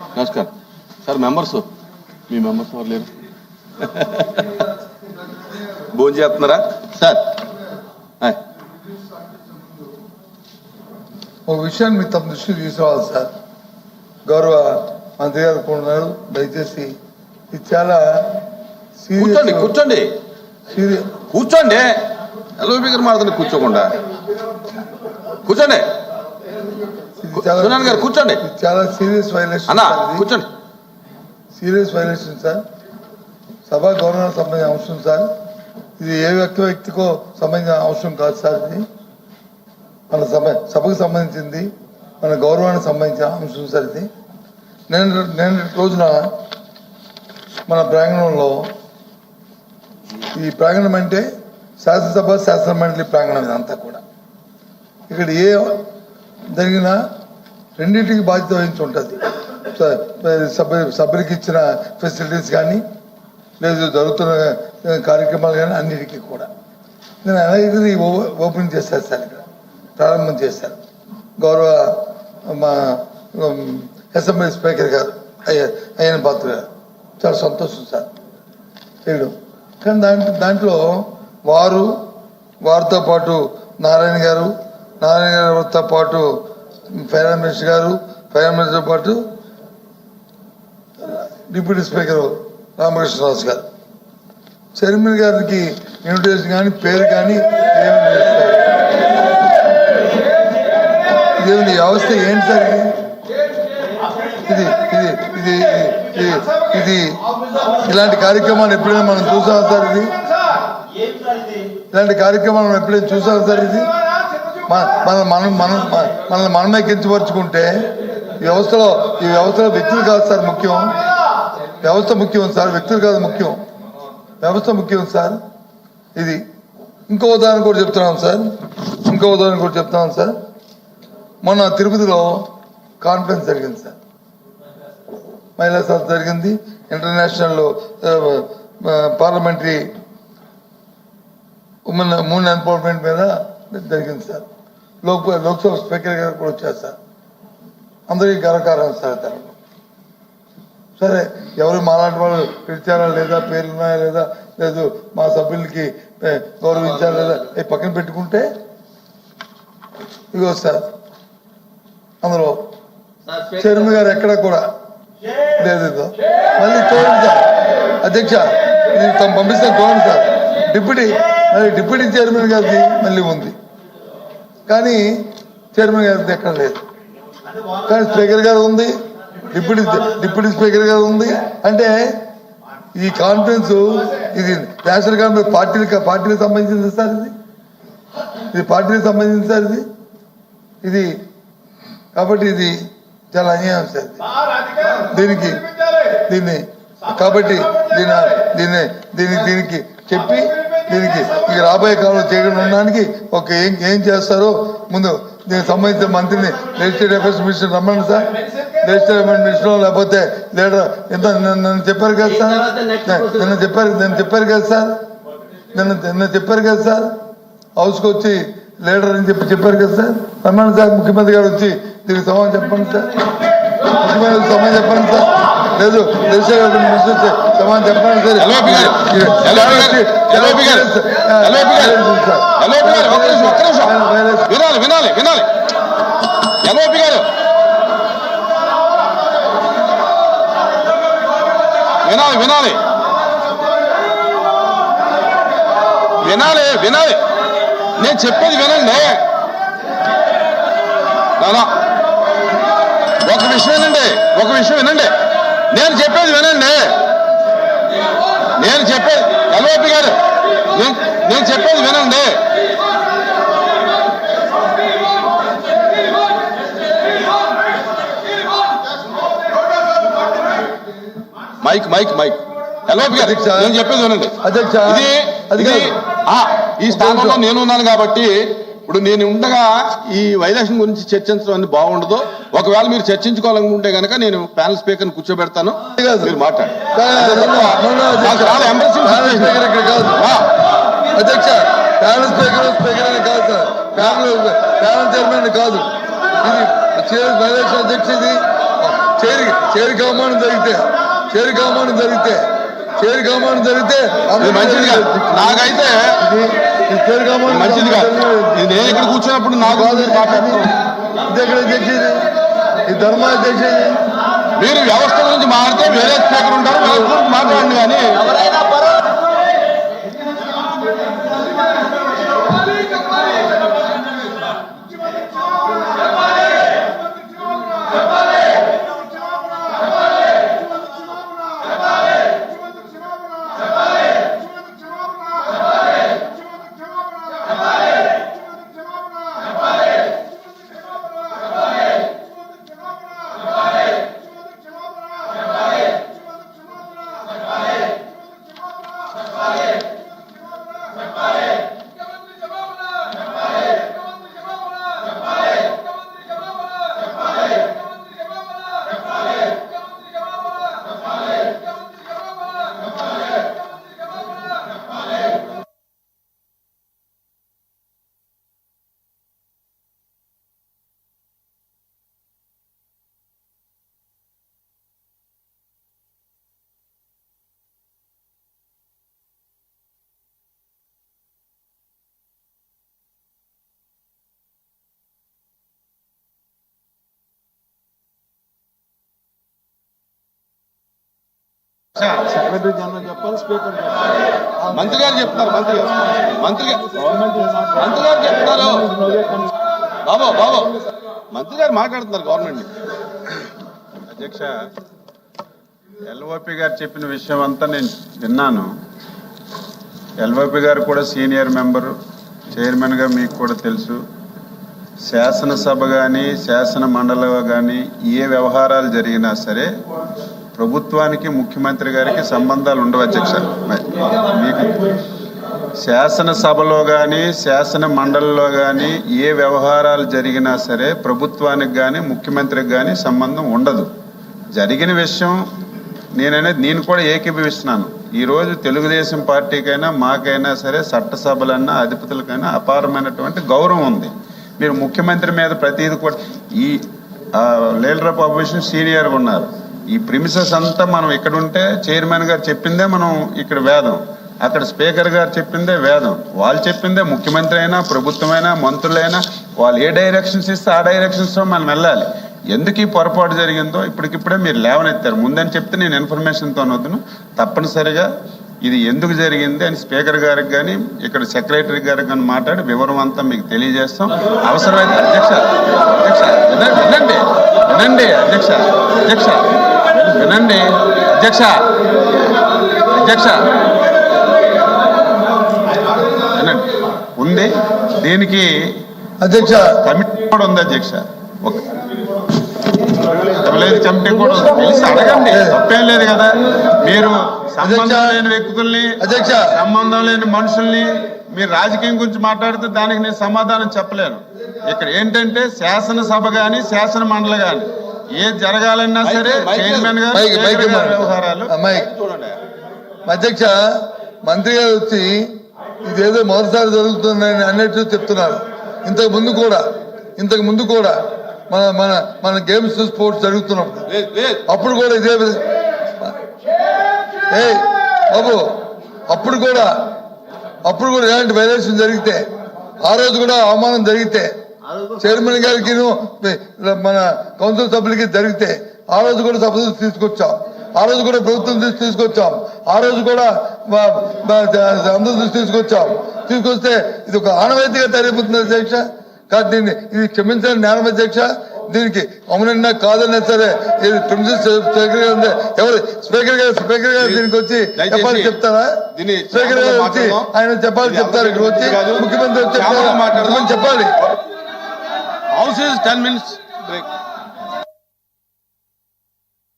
నమస్కారం. Sir members మీ members ఎవరు లేరు? భోజనం చేస్తున్నారా? సార్. ఒక విషయాన్ని మీ తమ దృష్టికి తీసుకురావాలి సార్. గౌరవ మంత్రి గారు ఉన్నారు దయచేసి ఇది చాలా కూర్చోండి కూర్చోండి. కూర్చోండి. ఎల్ఓపి గారు మాట్లాడుతుంది కూర్చోకుండా. కూర్చోండి. సునాన్ గారు కూర్చోండి. చాలా సీరియస్ వైలేషన్ అన్న కూర్చోండి. Serious violation sir. సభా గౌరవానికి సంబంధించిన అంశం సార్. ఇది ఏ వ్యక్తి వ్యక్తికో సంబంధించిన అంశం కాదు సార్ ఇది. మన సభ సభకు సంబంధించింది మన గౌరవానికి సంబంధించిన అంశం సార్ ఇది. నేను నేను రోజున మన ప్రాంగణంలో ఈ ప్రాంగణం అంటే శాసనసభ శాసన మండలి ప్రాంగణం ఇదంతా కూడా. ఇక్కడ ఏ జరిగినా రెండింటికి బాధ్యత వహించి ఉంటుంది స- సభ్యులకి ఇచ్చిన ఫెసిలిటీస్ కానీ లేదు జరుగుతున్న కార్యక్రమాలు కానీ అన్నిటికీ కూడా. నేను అనేది ఓపెన్ చేశారు సార్ ఇక్కడ ప్రారంభం చేశారు. గౌరవ మా అసెంబ్లీ స్పీకర్ గారు అయ్య అయ్యన పాత్ర గారు. చాలా సంతోషం సార్. చేయడం కానీ దాంట్లో దాంట్లో వారు వారితో పాటు నారాయణ గారు నారాయణ గారితో పాటు ఫైనాన్స్ మినిస్టర్ గారు ఫైనాన్స్ మినిస్టర్ పాటు డిప్యూటీ స్పీకర్ రామకృష్ణరాజు గారు. చైర్మన్ గారికి ఇన్విటేషన్ కానీ పేరు కానీ ఏమి వ్యవస్థ ఏంటి సార్ ఇది? ఇది ఇది ఇది ఇది ఇలాంటి కార్యక్రమాలు ఎప్పుడైనా మనం చూసాం సార్ ఇది? ఇలాంటి కార్యక్రమాలు ఎప్పుడైనా చూసాం సార్ ఇది? మన- మనం మనం మనల్ని మనమే కించపరుచుకుంటే వ్యవస్థలో ఈ వ్యవస్థలో వ్యక్తులు కాదు సార్ ముఖ్యం. వ్యవస్థ ముఖ్యం సార్ వ్యక్తులు కాదు ముఖ్యం. వ్యవస్థ ముఖ్యం సార్. ఇది. ఇంకో ఉదాహరణ కూడా చెప్తున్నాం సార్. ఇంకో ఉదాహరణ కూడా చెప్తున్నాం సార్. మొన్న తిరుపతిలో కాన్ఫరెన్స్ జరిగింది సార్. మహిళా సభ జరిగింది. International parliamentary women moon empowerment మీద జరిగింది సార్. లోక్ లోక్సభ స్పీకర్ గారు కూడా వచ్చారు సార్. అందరికీ గర్వకారం సార్ సరే ఎవరు మాలాంటి వాళ్ళు పిలిచారా లేదా పేర్లు ఉన్నాయా లేదా లేదు మా సభ్యులకి గౌరవించారా లేదా అవి పక్కన పెట్టుకుంటే? ఇగో సార్. అందులో చైర్మన్ గారు. ఎక్కడ కూడా? లేదు. మళ్ళీ చూడండి సార్. అధ్యక్ష ఇది తమ పంపిస్తే చూడండి సార్. డిప్యూటీ మరి డిప్యూటీ చైర్మన్ గారిది మళ్ళీ ఉంది. కానీ చైర్మన్ గారి ఎక్కడ లేదు. కానీ స్పీకర్ గారు ఉంది డిప్యూటీ డిప్యూటీ స్పీకర్ గారు ఉంది. అంటే ఈ కాన్ఫరెన్స్ ఇది నేషనల్ కాన్ఫరెన్స్ పార్టీలకు పార్టీలకు సంబంధించింది సార్ ఇది? ఇది పార్టీకి సంబంధించింది సార్ ఇది? ఇది కాబట్టి ఇది చాలా అన్యాయం సార్ ఇది. దీనికి దీన్ని కాబట్టి దీని దీన్ని దీనికి దీనికి చెప్పి దీనికి ఇక రాబోయే కాలంలో చేయకుండా ఉండడానికి ఒక ఏం ఏం చేస్తారో ముందు దీనికి సంబంధించిన మంత్రిని లెజిస్లేటివ్ అఫేర్స్ మినిస్టర్ రమ్మని సార్. లెజిస్లేటివ్ అఫేర్స్ మినిస్టర్ లేకపోతే లీడర్ ఎంత నిన్న- చెప్పారు కదా సార్. నిన్న చెప్పారు నిన్న చెప్పారు కదా సార్. నిన్న నిన్న చెప్పారు కదా సార్. హౌస్కి వచ్చి లీడర్ అని చెప్పి చెప్పారు కదా సార్. రమ్మని సార్ ముఖ్యమంత్రి గారు వచ్చి దీనికి సమాధానం చెప్పండి సార్. ముఖ్యమంత్రి సమాధానం చెప్పండి సార్. లేదు మినిస్టర్ వచ్చి. సమాధానం చెప్పండి సార్. వినాలి వినాలి వినాలి. ఎల్ఓపి గారు. వినాలి వినాలి. వినాలి వినాలి. నేను చెప్పేది వినండి నానా. ఒక విషయం వినండి ఒక విషయం వినండి. నేను చెప్పేది వినండి. నేను చెప్పేది ఎల్ఓపి గారు నేను- చెప్పేది వినండి. Mic mic mic. ఎల్ఓపి గారు అధ్యక్ష. నేను చెప్పేది వినండి. అధ్యక్ష, ఇది ఈ స్థానంలో నేను ఉన్నాను కాబట్టి ఇప్పుడు నేను ఉండగా ఈ వైలేషన్ గురించి చర్చించడం అనేది బాగుండదు. ఒకవేళ మీరు చర్చించుకోవాలనుకుంటే కనుక నేను ప్యానల్ స్పీకర్ కూర్చోబెడతాను. మీరు మాట్లాడండి కాదు, అధ్యక్ష. ప్యానల్. స్పీకర్ కాదు. ఆ, అధ్యక్ష ప్యానల్ స్పీకర్ స్పీకర్ అని కాదు సార్. ప్యానల్ ప్యానల్ చైర్మన్ కాదు. ఇది చైర్ అధ్యక్ష ఇది. జరిగితే జరిగితే జరిగితే మంచిది నాకైతే మంచిది కాదు ఇది నేను ఇక్కడ కూర్చున్నప్పుడు నాకు కాదు, మీరు మాట్లాడుతున్నారు. ఇది ఎక్కడ తెచ్చేది ఈ మీరు వ్యవస్థ గురించి మాట్లాడితే వేరే స్పీకర్ ఉంటారు వాళ్ళ గురించి మాట్లాడండి కానీ సెక్రటరీ జనరల్ చెప్పాలి స్పీకర్ చెప్పాలి. మంత్రి గారు చెప్తున్నారు మంత్రి గారు. మంత్రి మంత్రి గారు comes- బాబు బాబు. మంత్రి గారు మాట్లాడుతున్నారు గవర్నమెంట్ అధ్యక్ష ఎల్ఓపి గారు చెప్పిన విషయం అంతా నేను విన్నాను. ఎల్ఓపి గారు కూడా సీనియర్ మెంబరు చైర్మన్గా మీకు కూడా తెలుసు. శాసనసభ కానీ శాసన మండలి కానీ ఏ వ్యవహారాలు జరిగినా సరే ప్రభుత్వానికి ముఖ్యమంత్రి గారికి సంబంధాలు ఉండవు అధ్యక్ష. మీకు శాసనసభలో కానీ శాసన మండలిలో కానీ ఏ వ్యవహారాలు జరిగినా సరే ప్రభుత్వానికి కానీ ముఖ్యమంత్రికి కానీ సంబంధం ఉండదు. జరిగిన విషయం నేననేది నేను కూడా ఏకీభవిస్తున్నాను. ఈరోజు తెలుగుదేశం పార్టీకైనా మాకైనా సరే చట్టసభలన్నా అధిపతులకైనా అపారమైనటువంటి గౌరవం ఉంది. మీరు ముఖ్యమంత్రి మీద ప్రతిదీ కూడా ఈ లీడర్ ఆఫ్ అపోజిషన్ సీనియర్గా ఉన్నారు. ఈ ప్రిమిసెస్ అంతా మనం ఇక్కడ ఉంటే చైర్మన్ గారు చెప్పిందే మనం ఇక్కడ వేదం. అక్కడ స్పీకర్ గారు చెప్పిందే వేదం. వాళ్ళు చెప్పిందే ముఖ్యమంత్రి అయినా ప్రభుత్వమైనా మంత్రులైనా వాళ్ళు ఏ డైరెక్షన్స్ ఇస్తే ఆ డైరెక్షన్స్ మనం వెళ్ళాలి. ఎందుకు ఈ పొరపాటు జరిగిందో ఇప్పటికిప్పుడే మీరు లేవనెత్తారు. ముందని చెప్తే నేను ఇన్ఫర్మేషన్తో వద్దును తప్పనిసరిగా ఇది ఎందుకు జరిగింది అని స్పీకర్ గారికి కానీ ఇక్కడ సెక్రటరీ గారికి కానీ మాట్లాడి వివరం అంతా మీకు తెలియజేస్తాం. అవసరమైతే అధ్యక్ష అధ్యక్ష వినండి వినండి వినండి అధ్యక్ష అధ్యక్ష. వినండి అధ్యక్ష అధ్యక్ష వినండి ఉంది? దీనికి? అధ్యక్ష. కమిటీ కూడా ఉంది అధ్యక్ష? లేదు కమిటీ కూడా ఉంది. తెలిసి అడగండి. తప్పేం లేదు కదా. మీరు సంబంధం లేని వ్యక్తుల్ని అధ్యక్ష. సంబంధం లేని మనుషుల్ని మీరు రాజకీయం గురించి మాట్లాడితే దానికి నేను సమాధానం చెప్పలేను. ఇక్కడ ఏంటంటే శాసనసభ గాని శాసన మండలి గాని ఏది జరగాలన్నా సరే చైర్మన్ గారు వ్యవహారాలు. అధ్యక్ష మంత్రి గారు వచ్చి ఇదేదో మొదటిసారి జరుగుతుందని అన్నట్టు చెప్తున్నారు. ఇంతకు ముందు కూడా ఇంతకు ముందు కూడా మన మన మన గేమ్స్ స్పోర్ట్స్ జరుగుతున్నప్పుడు. అప్పుడు కూడా ఇదే ఏయ్ బాబు అప్పుడు కూడా అప్పుడు కూడా ఇలాంటి వైలేషన్ జరిగితే ఆ రోజు కూడా అవమానం జరిగితే చైర్మన్ గారికి మన కౌన్సిల్ సభ్యులకి జరిగితే ఆ రోజు కూడా సభ దృష్టి తీసుకొచ్చాం. ఆ రోజు కూడా ప్రభుత్వం దృష్టి తీసుకొచ్చాం. ఆ రోజు కూడా అందరూ దృష్టి తీసుకొచ్చాం. తీసుకొస్తే ఇది ఒక ఆనవాయితీగా తయారైపోతుంది అధ్యక్ష. కాబట్టి దీన్ని ఇది క్షమించని నేరం అధ్యక్ష. దీనికి అవునన్నా కాదన్నా సరే ఇది ప్రిన్సిపల్ స్పీకర్ గారు ఉంది. ఎవరు? స్పీకర్ గారు స్పీకర్ గారు దీనికి వచ్చి చెప్పాలి చెప్తారా? దీన్ని స్పీకర్ గారు వచ్చి. ఆయన చెప్పాలి చెప్తారు. ఇక్కడ వచ్చి కాదు. ముఖ్యమంత్రి చెప్పాలి. House is 10 minutes break.